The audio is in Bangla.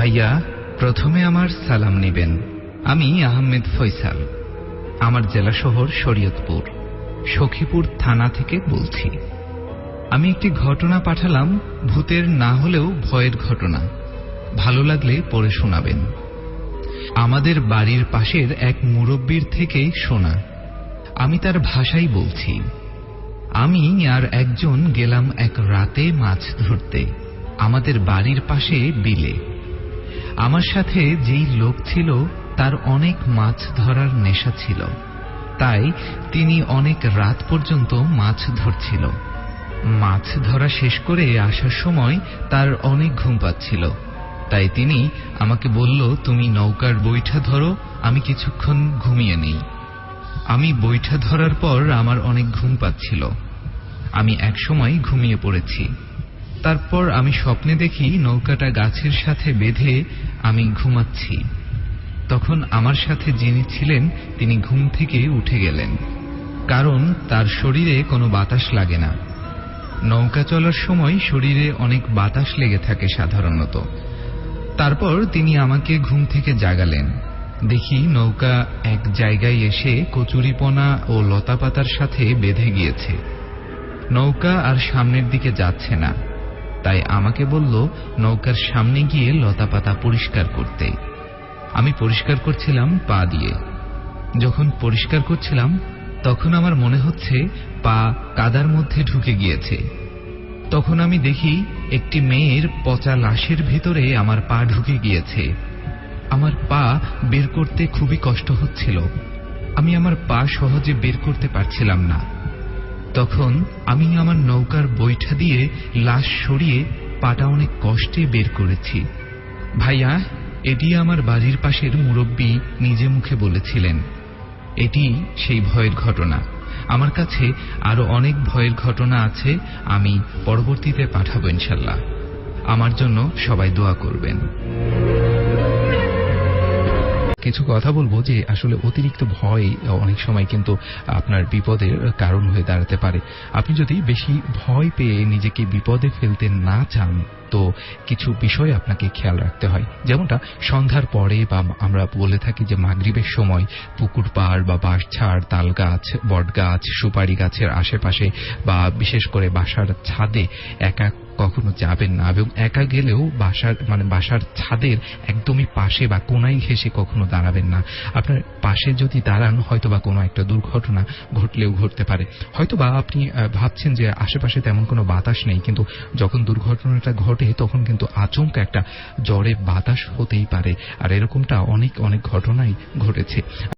ভাইয়া, প্রথমে আমার সালাম নিবেন। আমি আহমেদ ফৈসাল আমার জেলা শহর শরীয়তপুর, সখীপুর থানা থেকে বলছি। আমি একটি ঘটনা পাঠালাম, ভূতের না হলেও ভয়ের ঘটনা। ভালো লাগলে পড়ে শোনাবেন। আমাদের বাড়ির পাশের এক মুরব্বীর থেকে শোনা। আমি তার ভাষাই বলছি। আমি আর একজন গেলাম এক রাতে মাছ ধরতে। আমাদের বাড়ির পাশে বিলে। আমার সাথে যেই লোক ছিল, তার অনেক মাছ ধরার নেশা ছিল। তাই তিনি অনেক রাত পর্যন্ত মাছ ধরছিল। মাছ ধরা শেষ করে আসার সময় তার অনেক ঘুম পাচ্ছিল। তাই তিনি আমাকে বলল, তুমি নৌকার বৈঠা ধরো, আমি কিছুক্ষণ ঘুমিয়ে নেই। আমি বৈঠা ধরার পর আমার অনেক ঘুম পাচ্ছিল। আমি একসময় ঘুমিয়ে পড়েছি। তারপর আমি স্বপ্নে দেখি নৌকাটা গাছের সাথে বেঁধে আমি ঘুমাচ্ছি। তখন আমার সাথে যিনি ছিলেন, তিনি ঘুম থেকে উঠে গেলেন। কারণ তার শরীরে কোনো বাতাস লাগে না। নৌকা চলার সময় শরীরে অনেক বাতাস লেগে থাকে সাধারণত। তারপর তিনি আমাকে ঘুম থেকে জাগালেন। দেখি নৌকা এক জায়গায় এসে কচুরিপনা ও লতাপাতার সাথে বেঁধে গিয়েছে। নৌকা আর সামনের দিকে যাচ্ছে না। তাই আমাকে বলল, নৌকার সামনে গিয়ে লতাপাতা পরিষ্কার করতে। আমি পরিষ্কার করছিলাম পা দিয়ে। যখন পরিষ্কার করছিলাম, তখন আমার মনে হচ্ছে পা কাদার মধ্যে ঢুকে গিয়েছে। তখন আমি দেখি একটি মেয়ের পচা লাশের ভিতরে আমার পা ঢুকে গিয়েছে। আমার পা বের করতে খুবই কষ্ট হচ্ছিল। আমি আমার পা সহজে বের করতে পারছিলাম না। তখন আমি আমার নৌকার বৈঠা দিয়ে লাশ সরিয়ে পাটা অনেক কষ্টে বের করেছি। ভাইয়া, এটি আমার বাড়ির পাশের মুরব্বী নিজে মুখে বলেছিলেন। এটি সেই ভয়ের ঘটনা। আমার কাছে আরও অনেক ভয়ের ঘটনা আছে, আমি পরবর্তীতে পাঠাবো ইনশাল্লাহ। আমার জন্য সবাই দোয়া করবেন। কিছু কথা বলব যে আসলে অতিরিক্ত ভয় অনেক সময় কিন্তু আপনার বিপদের কারণ হয়ে দাঁড়াতে পারে। আপনি যদি বেশি ভয় পেয়ে নিজেকে বিপদে ফেলতে না চান, তো কিছু বিষয় আপনাকে খেয়াল রাখতে হয়। যেমনটা, সন্ধ্যার পরে বা আমরা বলে থাকি যে মাগরিবের সময় পুকুর পাড় বা বাঁশঝাড় তাল গাছ বট গাছ সুপারি গাছের আশেপাশে বা বিশেষ করে বাসার ছাদে একা কখনো যাবেন না এবং একা গেলেও বাসার মানে বাসার ছাদের একদমই পাশে বা কোনায় ঘেসে কখনো দাঁড়াবেন না। আপনার পাশে যদি দাঁড়ান হয়তো বা কোনো একটা দুর্ঘটনা ঘটলেও ঘটতে পারে। হয়তো বা আপনি ভাবছেন যে আশেপাশে তেমন কোনো বাতাস নেই, কিন্তু যখন দুর্ঘটনাটা ঘটে, তখন কিন্তু আচমকা একটা জ্বরে বাতাস হতেই পারে। আর এরকমটা অনেক অনেক ঘটনাই ঘটেছে।